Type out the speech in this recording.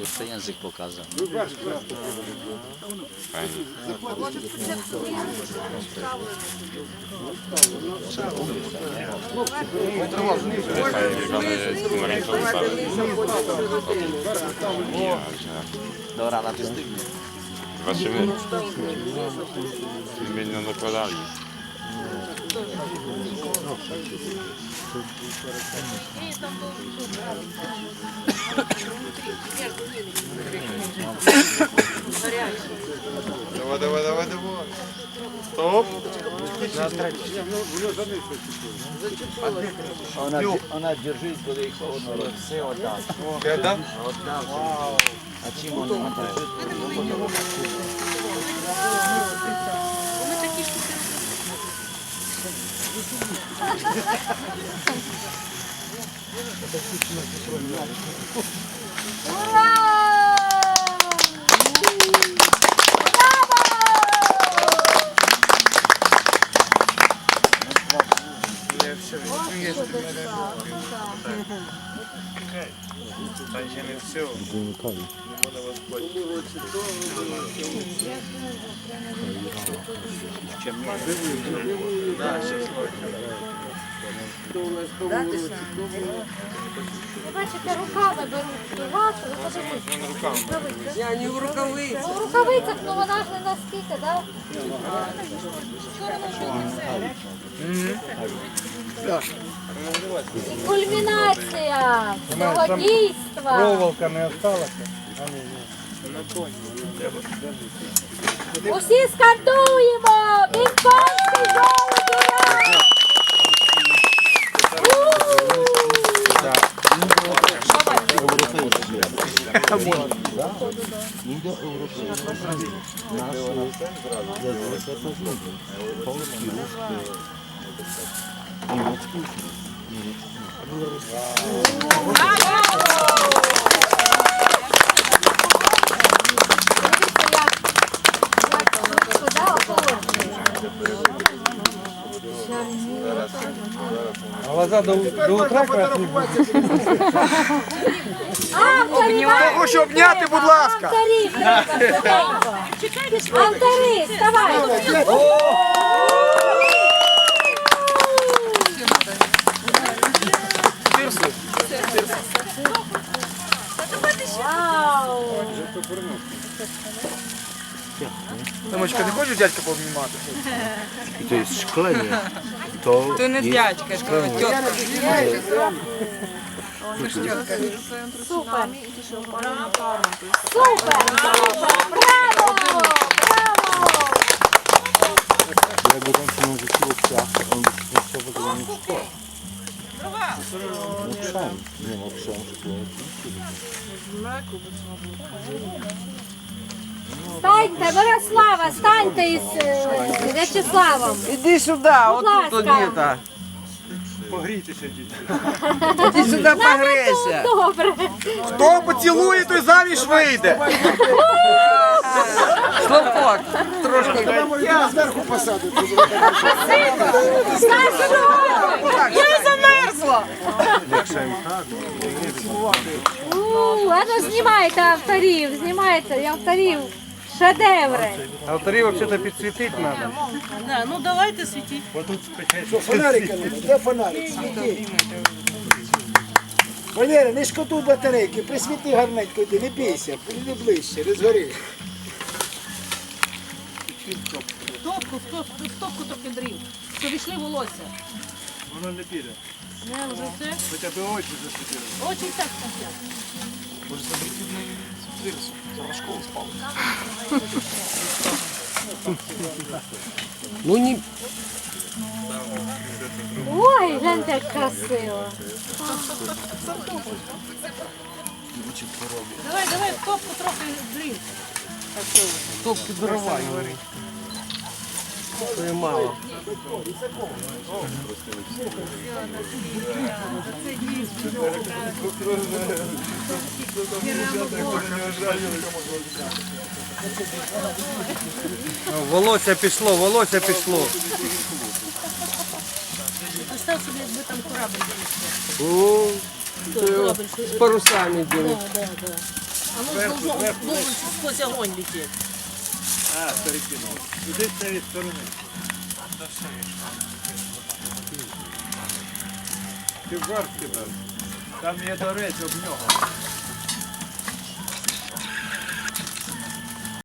Jeszcze język pokazał. Fajnie. Fajnie wygląda jest pomarańczowy barek. Do rana to stygnie. Zobaczymy. Zmieniono dokonali. Ona, ona drži kod ih ono, sve oddaš. Kada? Oddaš. A čim on ima drži? Бачите, руками беруть. Я не в рукавиці. У рукавицях, ну вона ж не наскільки, так? І кульмінація цього дійства. Проволока не осталася. Усі скандуємо! Бінконський золото! Глаза до, до утра. Автори, Хочу обняти, будь ласка. Треба швиденько. Не хочеш дядька пообнімати? To jest szklenie. To То не дядька, тітка. Супер! Супер! Супер! Браво! Браво! jakby tam się narzuciło kwiaty, on by się nie chciał w ogóle mieć szkła. No krzem. Nie no, krzem szkło. Станьте, Мирослава, станьте із е, В'ячеславом. Іди сюди, отут ласка. діта. Погрійтеся, діти. Іди сюди погрейся. Добре. Хто поцілує, той заміж вийде. Хлопок, трошки. Я замерзла. У, а ну знімайте авторів, знімайте авторів. Шедеври. Авторі взагалі підсвітити треба. Да, ну давайте світіть. Фонарика не де фонарик? Світи. Валера, не шкодуй батарейки, присвіти гарненько, йди, не бійся, піди ближче, не згори. Топку, топку, топку трохи дрів. Що війшли волосся. Воно не піде. Не, вже все. Хоча б очі засвітили. Очі і так стоять. Ну не Ой, гляньте, як красиво. Давай, давай, в топку трохи дрів. топки дрова. Це і мало. Волосся пішло, волосся пішло. Представ собі, якби там корабль. О, З парусами діло. Да, да, да. Оно должно должен сквозь огонь лететь. А, перекинув. Туди з цієї сторони. Ти в жар кидав. Там є до речі об нього.